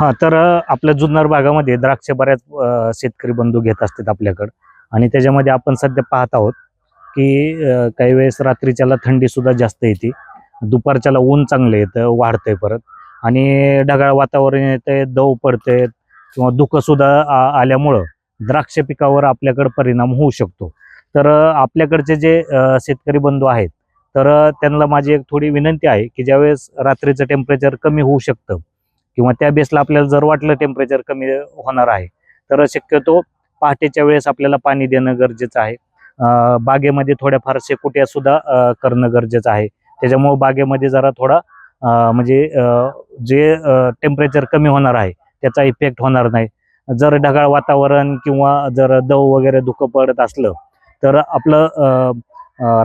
हा तर आपल्या जुन्नर भागामध्ये द्राक्ष बऱ्याच शेतकरी बंधू घेत असतात आपल्याकडं. आणि त्याच्यामध्ये आपण सध्या पाहत आहोत की काही वेळेस रात्रीच्याला थंडी सुद्धा जास्त येते. दुपारच्याला ऊन चांगलं येतं वाढतंय परत. आणि ढगाळ वातावरण येतंय दव पडतंय किंवा दुःखसुद्धा आ- आल्यामुळं द्राक्ष पिकावर आपल्याकडं परिणाम होऊ शकतो. तर आपल्याकडचे जे शेतकरी बंधू आहेत तर त्यांना माझी एक थोडी विनंती आहे की ज्यावेळेस रात्रीचं टेम्परेचर कमी होऊ शकतं किंवा त्या बेसला आपल्याला जर वाटलं टेम्परेचर कमी होणार आहे तर शक्यतो पहाटेच्या वेळेस आपल्याला पाणी देणं गरजेचं आहे. बागेमध्ये थोड्याफार शेकुट्या सुद्धा करणं गरजेचं आहे. त्याच्यामुळं बागेमध्ये जरा थोडा म्हणजे जे टेम्परेचर कमी होणार आहे त्याचा इफेक्ट होणार नाही. जर ढगाळ वातावरण किंवा जर दव वगैरे धुकं पडत असलं तर आपलं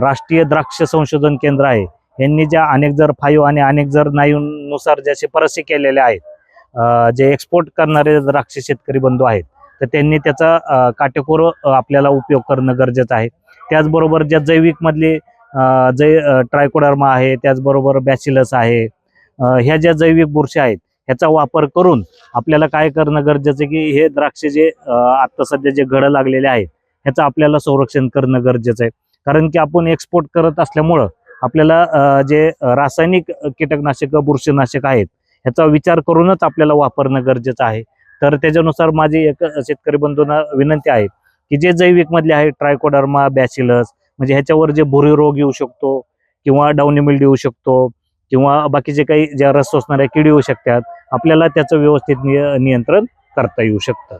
राष्ट्रीय द्राक्ष संशोधन केंद्र आहे यांनी ज्या अनेक जर फाईव्ह आणि अनेक जर नाईनुसार ज्या शिफारसी केलेल्या आहेत जे एक्सपोर्ट करणारे द्राक्ष शेतकरी बंधू आहेत तर त्यांनी त्याचा काटेकोर आपल्याला उपयोग करणं गरजेचं आहे. त्याचबरोबर ज्या जैविकमधले जै ट्रायकोडर्मा आहे त्याचबरोबर बॅसिलस आहे ह्या ज्या जैविक बुरशी आहेत ह्याचा वापर करून आपल्याला काय करणं गरजेचं आहे की हे द्राक्ष जे आत्ता आता सध्या जे घडं लागलेले आहेत ह्याचं आपल्याला संरक्षण करणं गरजेचं आहे. कारण की आपण एक्सपोर्ट करत असल्यामुळं आपल्याला जे रासायनिक कीटकनाशक बुरशीनाशक आहेत ह्याचा विचार करूनच आपल्याला वापरणं गरजेचं आहे. तर त्याच्यानुसार माझी एक शेतकरी बंधूंना विनंती आहे की जे जैविक मधले आहे ट्रायकोडर्मा बॅसिलस म्हणजे ह्याच्यावर जे भुरी रोग येऊ शकतो किंवा डाऊनी मिल्ड येऊ शकतो किंवा बाकीचे काही ज्या रस सोसणाऱ्या किडी येऊ शकतात आपल्याला त्याचं व्यवस्थित नियंत्रण करता येऊ शकतं.